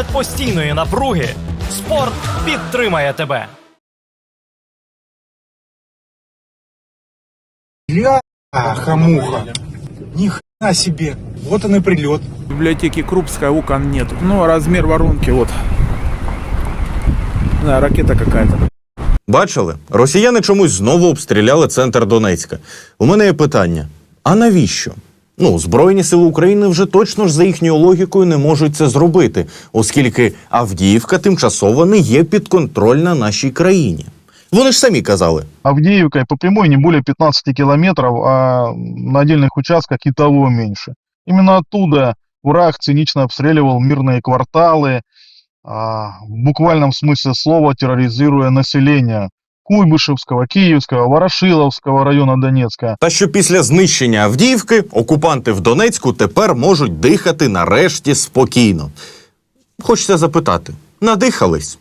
Серед постійної напруги спорт підтримає тебе. Бляха-муха. Ни себе. Вот он и прилет. В библиотеке Крупская окон нет. Ну, а размер воронки вот. Да, ракета какая-то. Бачили? Росіяни чомусь знову обстріляли центр Донецька. У мене є питання: а навіщо? Ну, Збройні сили України вже точно ж за їхньою логікою не можуть це зробити, оскільки Авдіївка тимчасово не є підконтрольна нашій країні. Вони ж самі казали. Авдеевкой по прямой не более 15 километров, а на отдельных участках и того меньше. Именно оттуда враг цинично обстреливал мирные кварталы, а, в буквальном смысле слова терроризируя население Куйбышевского, Киевского, Ворошиловского района Донецка. Та що після знищення Авдіївки окупанти в Донецьку тепер можуть дихати нарешті спокійно. Хочеться запитати: надихались?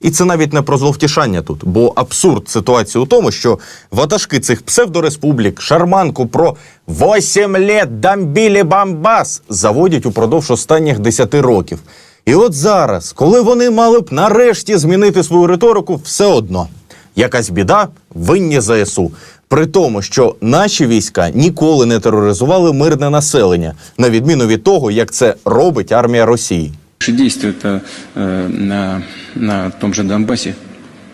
І це навіть не про зловтішання тут, бо абсурд ситуації у тому, що ватажки цих псевдореспублік шарманку про 8 літ дамбілі бамбас заводять упродовж останніх 10 років. І от зараз, коли вони мали б нарешті змінити свою риторику, все одно якась біда винні ЗСУ. При тому, що наші війська ніколи не тероризували мирне населення, на відміну від того, як це робить армія Росії. Наши действия это, э, на, на том же Донбассе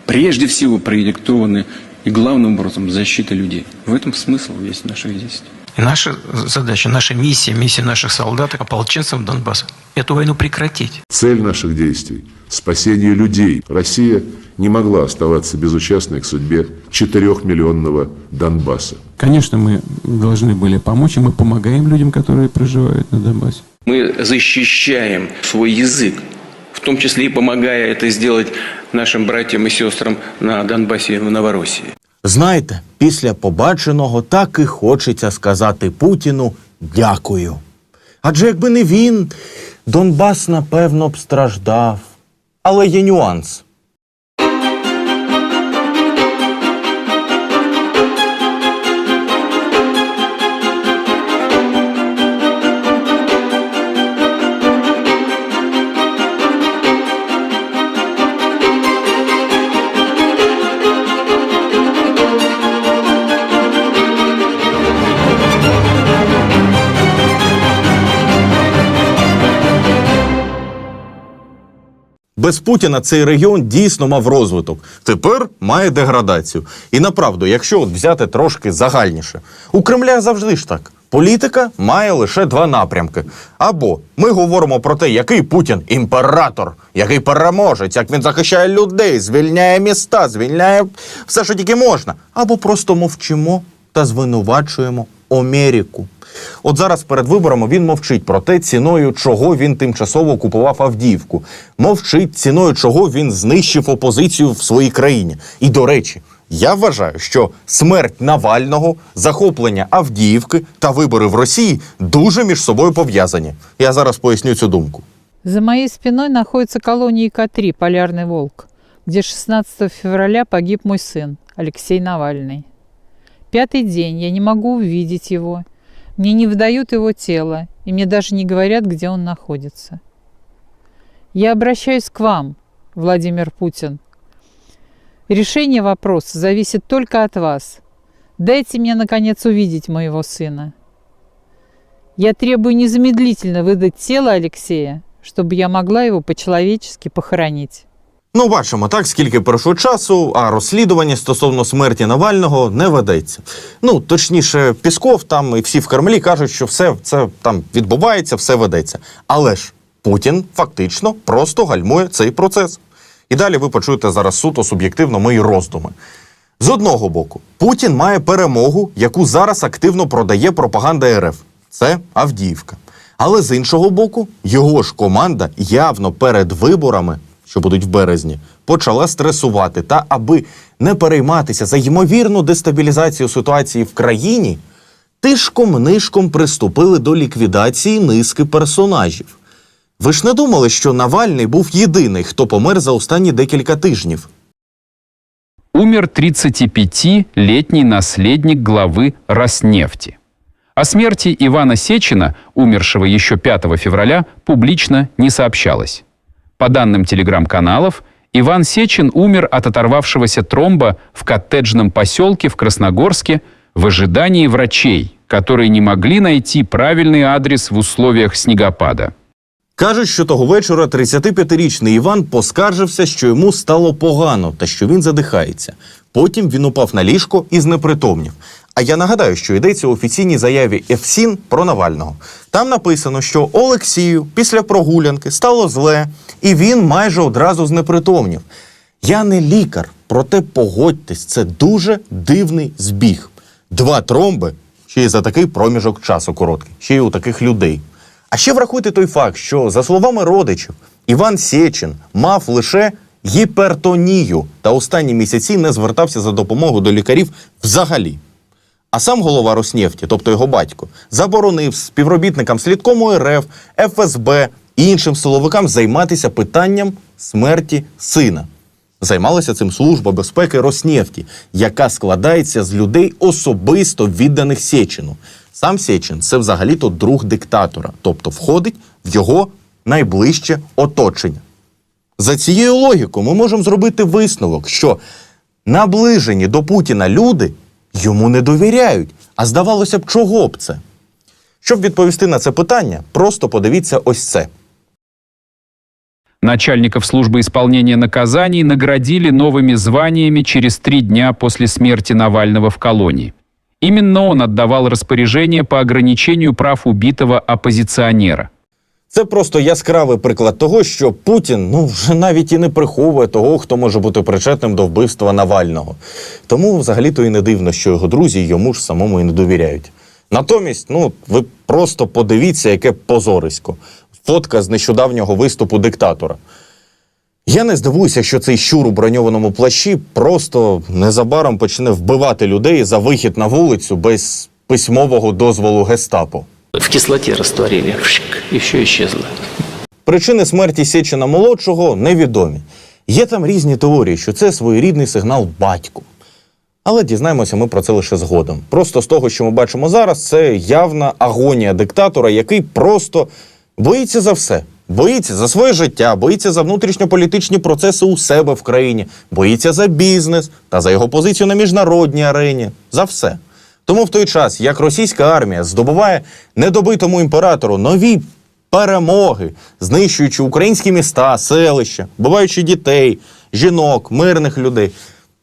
прежде всего продиктованы и главным образом защитой людей. В этом смысл весь наших действий. И наша задача, наша миссия, миссия наших солдат, ополченцев Донбасса – эту войну прекратить. Цель наших действий – спасение людей. Россия не могла оставаться безучастной к судьбе 4-миллионного Донбасса. Конечно, мы должны были помочь, и мы помогаем людям, которые проживают на Донбассе. Мы защищаем свой язык, в том числе и помогая это сделать нашим братьям и сестрам на Донбассе и в Новороссии. Знаєте, після побаченого так і хочеться сказати Путіну дякую. Адже якби не він, Донбас напевно б страждав. Але є нюанс. Без Путіна цей регіон дійсно мав розвиток. Тепер має деградацію. І направду, якщо от взяти трошки загальніше, у Кремля завжди ж так. Політика має лише два напрямки. Або ми говоримо про те, який Путін імператор, який переможець, як він захищає людей, звільняє міста, звільняє все, що тільки можна. Або просто мовчимо та звинувачуємо Америку. От зараз перед виборами він мовчить про те, ціною чого він тимчасово окупував Авдіївку. Мовчить ціною чого він знищив опозицію в своїй країні. І до речі, я вважаю, що смерть Навального, захоплення Авдіївки та вибори в Росії дуже між собою пов'язані. Я зараз поясню цю думку. За моей спиной находится колония Ик-3 «Полярный волк», где 16 февраля погиб мой сын Алексей Навальный. Пятый день я не могу увидеть его. Мне не выдают его тело, и мне даже не говорят, где он находится. Я обращаюсь к вам, Владимир Путин. Решение вопроса зависит только от вас. Дайте мне, наконец, увидеть моего сына. Я требую незамедлительно выдать тело Алексея, чтобы я могла его по-человечески похоронить. Ну, бачимо, так, скільки пройшло часу, а розслідування стосовно смерті Навального не ведеться. Ну, точніше, Пісков там і всі в Кремлі кажуть, що все це там відбувається, все ведеться. Але ж Путін фактично просто гальмує цей процес. І далі ви почуєте зараз суто суб'єктивно мої роздуми. З одного боку, Путін має перемогу, яку зараз активно продає пропаганда РФ. Це Авдіївка. Але з іншого боку, його ж команда явно перед виборами, що будуть в березні, почала стресувати. Та аби не перейматися за ймовірну дестабілізацію ситуації в країні, тишком-нишком приступили до ліквідації низки персонажів. Ви ж не думали, що Навальний був єдиний, хто помер за останні декілька тижнів. умер 35-летний наследник главы Роснефти. О смерти Ивана Сечина, умершего еще 5 февраля, публично не сообщалось. По данным телеграм-каналов, Иван Сечин умер от оторвавшегося тромба в коттеджном поселке в Красногорске в ожидании врачей, которые не могли найти правильный адрес в условиях снегопада. Кажуть, що того вечора 35-річний Іван поскаржився, що йому стало погано та що він задихається. Потім він упав на ліжко і знепритомнів. А я нагадаю, що йдеться у офіційній заяві ЕФСІН про Навального. Там написано, що Олексію після прогулянки стало зле, і він майже одразу знепритомнів. Я не лікар, проте погодьтесь, це дуже дивний збіг. Два тромби ще й за такий проміжок часу короткий, ще й у таких людей. А ще врахуйте той факт, що, за словами родичів, Іван Сєчин мав лише гіпертонію та останні місяці не звертався за допомогою до лікарів взагалі. А сам голова Роснефті, тобто його батько, заборонив співробітникам слідкому РФ, ФСБ і іншим силовикам займатися питанням смерті сина. Займалася цим служба безпеки Роснефті, яка складається з людей особисто відданих Сєчину. Сам Сєчин це взагалі-то друг диктатора, тобто входить в його найближче оточення. За цією логікою ми можемо зробити висновок, що наближені до Путіна люди йому не довіряють. А здавалося б, чого б це? Щоб відповісти на це питання, просто подивіться ось це. Начальников службы исполнения наказаний наградили новыми званиями через три дня после смерти Навального в колонии. Именно он отдавал распоряжение по ограничению прав убитого оппозиционера. Це просто яскравий приклад того, що Путін ну вже навіть і не приховує того, хто може бути причетним до вбивства Навального. Тому взагалі-то і не дивно, що його друзі йому ж самому і не довіряють. Натомість, ну ви просто подивіться, яке позорисько. Фотка з нещодавнього виступу диктатора. Я не здивуюся, що цей щур у броньованому плащі просто незабаром почне вбивати людей за вихід на вулицю без письмового дозволу гестапо. В кислоте растворили, Вшик, и все исчезло. Причини смерті Сєчина молодшого невідомі. Є там різні теорії, що це своєрідний сигнал батьку. Але дізнаємося ми про це лише згодом. Просто з того, що ми бачимо зараз, це явна агонія диктатора, який просто боїться за все. Боїться за своє життя, боїться за внутрішньополітичні процеси у себе в країні, боїться за бізнес та за його позицію на міжнародній арені. За все. Тому в той час, як російська армія здобуває недобитому імператору нові перемоги, знищуючи українські міста, селища, вбиваючи дітей, жінок, мирних людей,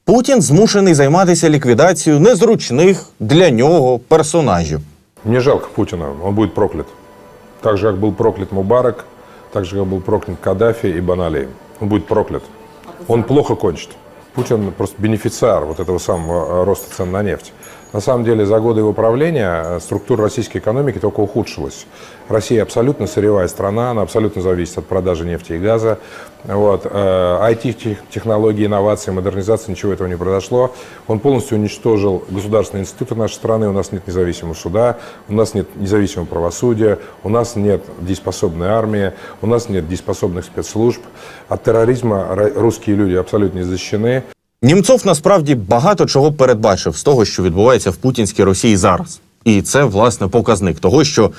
Путін змушений займатися ліквідацією незручних для нього персонажів. Мне жалко Путина, он будет проклят. Так же, как был проклят Мубарак, так же, как был проклят Каддафи и Банали. Он будет проклят. Он плохо кончит. Путин просто бенефициар вот этого самого э, роста цен на нефть. На самом деле, за годы его правления э, структура российской экономики только ухудшилась. Россия абсолютно сырьевая страна, она абсолютно зависит от продажи нефти и газа. Вот. IT-технологии, инновации, модернизации, ничего этого не произошло. Он полностью уничтожил государственные институты нашей страны. У нас нет независимого суда, у нас нет независимого правосудия, у нас нет дееспособной армии, у нас нет дееспособных спецслужб. От терроризма русские люди абсолютно не защищены. Німцов насправді багато чого передбачив з того, що відбувається в путінській Росії зараз. І це, власне, показник того, що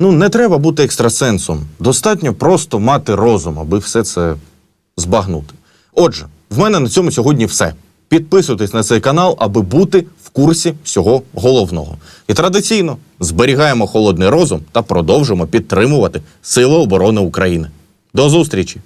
ну не треба бути екстрасенсом. Достатньо просто мати розум, аби все це збагнути. Отже, в мене на цьому сьогодні все. Підписуйтесь на цей канал, аби бути в курсі всього головного. І традиційно зберігаємо холодний розум та продовжимо підтримувати Сили оборони України. До зустрічі!